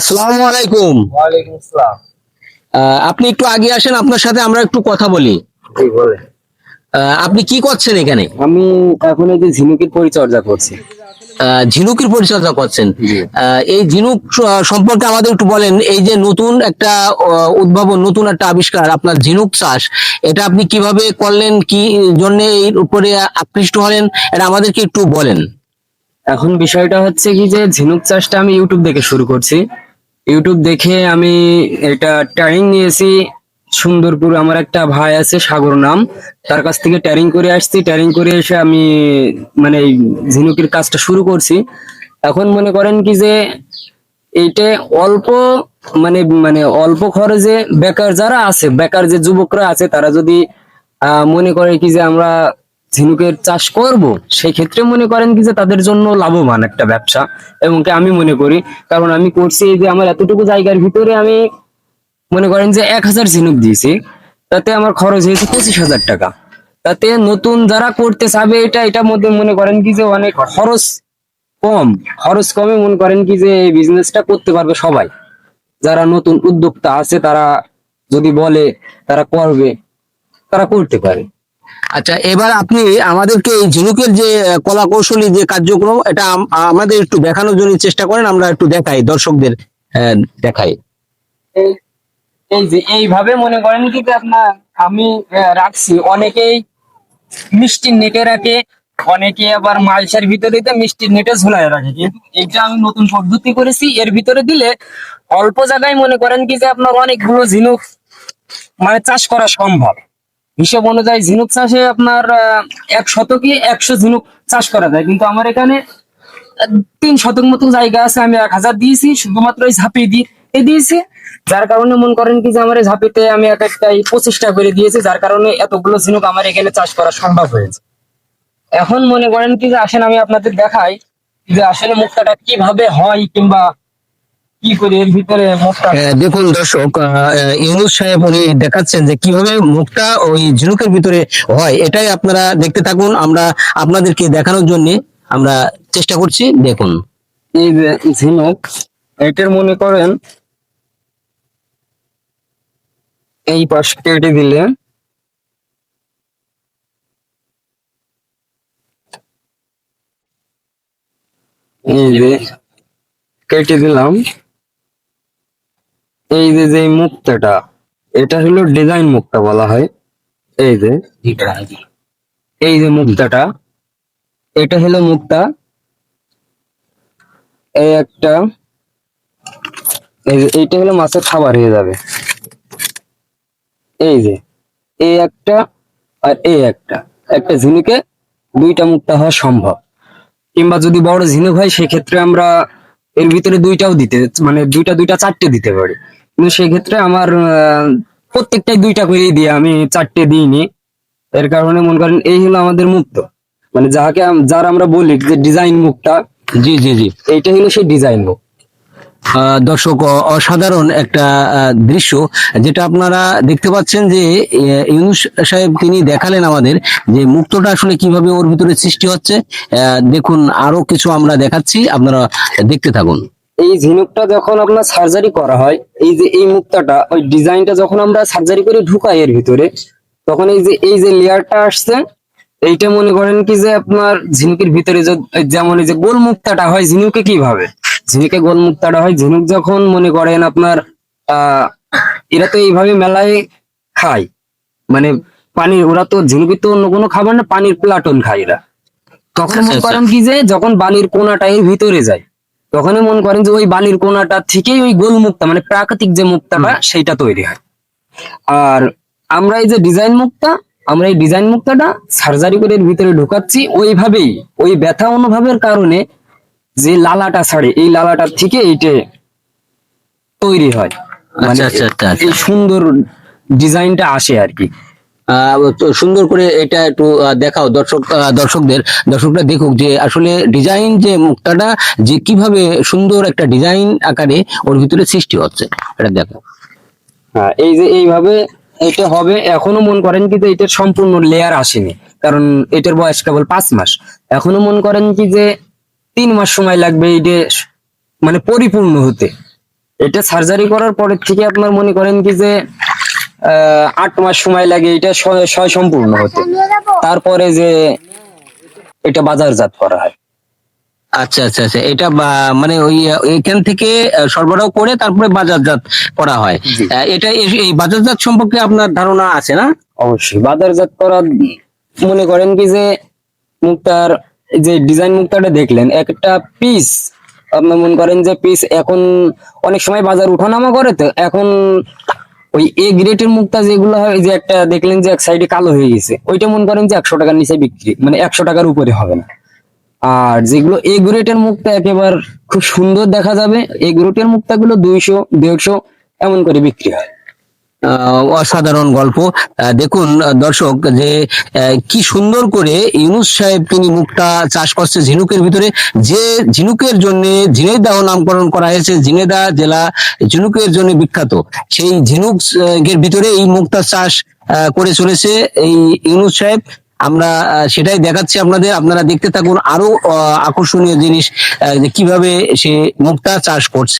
আসসালামু আলাইকুম। ওয়ালাইকুম আসসালাম। আপনি একটু আগে আসেন আপনার সাথে আমরা একটু কথা বলি। আপনি কি করছেন এখানে? আমি এখন এই যে ঝিনুকের পরিচর্যা করছি। ঝিনুকের পরিচর্যা করছেন। এই ঝিনুক সম্পর্কে আমাদের একটু বলেন এই যে নতুন একটা উদ্ভাবন নতুন একটা আবিষ্কার আপনার ঝিনুক চাষ এটা আপনি কীভাবে করলেন কি জন্য এর উপরে আকৃষ্ট হলেন এটা আমাদেরকে একটু বলেন। এখন বিষয়টা হচ্ছে কি যে ঝিনুক চাষটা আমি ইউটিউব দেখে শুরু করছি। ইউটিউব দেখে আমি এটা ট্যারিং নিয়েছি। সুন্দরপুর আমার একটা ভাই আছে, সাগর নাম। তার কাছ থেকে ট্যারিং করে আসছি। ট্যারিং করে এসে আমি মানে ঝিনুকের কাজটা শুরু করছি। এখন মনে করেন কি যে, এইটা অল্প মানে মানে অল্প খরচে বেকার যারা আছে, বেকার যে যুবকরা আছে, তারা যদি মনে করে কি যে আমরা ঝিনুকের চাষ করব সেই ক্ষেত্রে মনে করেন কি যে তাদের জন্য লাভবান একটা ব্যবসা। এবং কি আমি মনে করি, কারণ আমি করছি যে আমার এতটুকু জায়গার ভিতরে আমি মনে করেন যে এক হাজার ঝিনুক দিয়েছি, তাতে আমার খরচ হয়েছে পঁচিশ হাজার টাকা। তাতে নতুন যারা করতে চাবে এটা, এটার মধ্যে মনে করেন কি যে অনেক খরচ কম। খরচ কমে মনে করেন কি যে এই বিজনেসটা করতে পারবে সবাই। যারা নতুন উদ্যোক্তা আছে, তারা যদি বলে তারা করবে, তারা করতে পারে। আচ্ছা এবার আপনি আমাদেরকে এই ঝিনুকের যে কলা কৌশলী যে কার্যক্রম, এটা আমাদের একটু দেখানোর জন্য চেষ্টা করেন, আমরা একটু দেখাই, দর্শকদের দেখাই। এই যে, এইভাবে মনে করেন কি আপনার আমি রাখছি। অনেকেই মিষ্টির নেটে রাখে, অনেকে আবার মালসার ভিতরে দিয়ে মিষ্টির নেটে ঝুলায় রাখে। কিন্তু এইটা আমি নতুন পদ্ধতি করেছি, এর ভিতরে দিলে অল্প জায়গায় মনে করেন কি যে আপনার অনেকগুলো ঝিনুক মানে চাষ করা সম্ভব। হিসেব অনুযায়ী ঝিনুক চাষে আপনার এক শতকে একশো ঝিনুক চাষ করা যায়। কিন্তু আমার এখানে তিন শতক মতো জায়গা আছে, আমি এক হাজার দিয়েছি, শুধুমাত্র ওই ঝাঁপি দিয়ে দিয়েছি। যার কারণে মনে করেন কি যে আমার এই ঝাঁপিতে আমি এক একটাই পঁচিশটা করে দিয়েছি, যার কারণে এতগুলো ঝিনুক আমার এখানে চাষ করা সম্ভব হয়েছে। এখন মনে করেন কি যে, আসেন আমি আপনাদের দেখাই যে আসলে মুক্তাটা কীভাবে হয় কিংবা দেখুন দর্শক ইউনুস সাহেব উনি দেখাচ্ছেন যে কীভাবে মুখটা ওই ঝিনুকের ভিতরে হয় এটাই আপনারা দেখতে থাকুন। আমরা আপনাদেরকে দেখানোর জন্য আমরা চেষ্টা করছি। দেখুন। এই ঝিনুক এটার মনে করেন এই পাশ কেটে দিলে এই যে কেটে দিলাম। এই যে যে মুক্তাটা, এটা হলো ডিজাইন মুক্তা বলা হয়। এই যে এই যে মুক্তাটা, এটা হলো মুক্তা। এই একটা এইটা হলো মাছের খাবার হয়ে যাবে। এই যে, এই একটা আর এই একটা। একটা ঝিনুকে দুইটা মুক্তা হওয়া সম্ভব। কিংবা যদি বড় ঝিনুক হয়, সেক্ষেত্রে আমরা এর ভিতরে দুইটাও দিতে মানে দুইটা দুইটা, চারটে দিতে পারি। কিন্তু সেক্ষেত্রে আমার প্রত্যেকটাই দুইটা করেই দিয়ে আমি চারটে দিইনি। এর কারণে মনে করেন এই হলো আমাদের মুক্ত। মানে যাকে যার আমরা বলি যে ডিজাইন মুখটা জি জি জি। এইটা হলো সেই ডিজাইন মুখ দর্শক অসাধারণ একটা দৃশ্য যেটা আপনারা দেখতে পাচ্ছেন যে ইউনুস সাহেব তিনি দেখালেন আমাদের যে মুক্তটা আসলে কীভাবে ওর ভিতরে সৃষ্টি হচ্ছে। আহ, দেখুন আরও কিছু আমরা দেখাচ্ছি আপনারা দেখতে থাকুন। এই ঝিনুকটা যখন আপনার সার্জারি করা হয় এই যে এই মুক্তাটা ওই ডিজাইনটা যখন আমরা সার্জারি করে ঢুকাই এর ভিতরে তখন এই যে এই যে লেয়ারটা আসছে এইটা মনে করেন কি যে আপনার ঝিনুকের ভিতরে যেমন এই যে গোল মুক্তাটা হয় ঝিনুকে কীভাবে? ঝিনুকে গোল মুক্তাটা হয় ঝিনুক যখন মনে করেন আপনার আহ এরা তো এইভাবে মেলায় খায়। মানে পানির ওরা তো ঝিনুকের তো অন্য কোনো খাবার না পানির প্লাটন খায় এরা। তখন আচ্ছা, মনে আচ্ছা। করেন কি যে যখন বালির কোনাটা এর ভিতরে যায় তখনই মনে করেন যে ওই বালির কোনাটা থেকেই ওই গোল মুক্তা মানে প্রাকৃতিক যে মুক্তাটা সেইটা তৈরি হয়। আর আমরা এই যে ডিজাইন মুক্তা আমরা এই ডিজাইন মুক্তাটা সার্জারি করে এর ভিতরে ঢুকাচ্ছি ওইভাবেই ওই ব্যথা অনুভবের কারণে যে লালাটা ছাড়ে এই লালাটার থেকে এইটে তৈরি হয়। মানে আচ্ছা, আচ্ছা, আচ্ছা, আচ্ছা। এই সুন্দর ডিজাইনটা আসে আর কি। সুন্দর করে এটা একটু দেখাও দর্শক দর্শকদের, দর্শকরা দেখুক যে আসলে ডিজাইন যে মুক্তাটা, যে কীভাবে সুন্দর একটা ডিজাইন আকারে ওর ভিতরে সৃষ্টি হচ্ছে, এটা দেখো হ্যাঁ এই যে এইভাবে এটা হবে, এখনও মন করেন কি যে এটার সম্পূর্ণ লেয়ার আসেনি, কারণ এটার বয়স কেবল পাঁচ মাস। এখনও মন করেন কি যে তিন মাস সময় লাগবে এইটা মানে পরিপূর্ণ হতে। এটা সার্জারি করার পরের থেকে আপনার মনে করেন কি যে আট মাস সময় লাগে এটা সয় সম্পূর্ণ হতে। তারপরে যে এটা বাজারজাত করা হয়। আচ্ছা আচ্ছা আচ্ছা এটা মানে ওই এখান থেকে সরবরাহ করে তারপরে বাজারজাত করা হয়। এটা এই- বাজারজাত সম্পর্কে আপনার ধারণা আছে না? অবশ্যই বাজারজাত করা মনে করেন কি যে মুক্তার যে ডিজাইন মুক্তাটা দেখলেন একটা পিস আপনার মনে করেন যে পিস এখন অনেক সময় বাজার উঠানামা করে তো এখন ওই এ গ্রেটের মুক্তা যেগুলো হয় যে একটা দেখলেন যে এক সাইডে কালো হয়ে গেছে, ওইটা মনে করেন যে একশো টাকার নিচে বিক্রি মানে একশো টাকার উপরে হবে না। আর যেগুলো এ গ্রেটের মুক্তা একেবারে খুব সুন্দর দেখা যাবে এ গ্রেটের মুক্তাগুলো দুইশো, দেড়শো এমন করে বিক্রি হয়। অসাধারণ গল্প। দেখুন, দর্শক, যে কি সুন্দর করে ইউনুস সাহেব তিনি মুক্তা চাষ করছে ঝিনুকের ভিতরে। যে ঝিনুকের জন্য ঝিনেদাহ নামকরণ করা হয়েছে ঝিনেদা জেলা ঝিনুকের জন্য বিখ্যাত। সেই ঝিনুক এর ভিতরে এই মুক্তা চাষ করে চলেছে এই ইউনুস সাহেব। আমরা সেটাই দেখাচ্ছি আপনাদের। আপনারা দেখতে থাকুন আরও আকর্ষণীয় জিনিস কীভাবে সে মুক্তা চাষ করছে।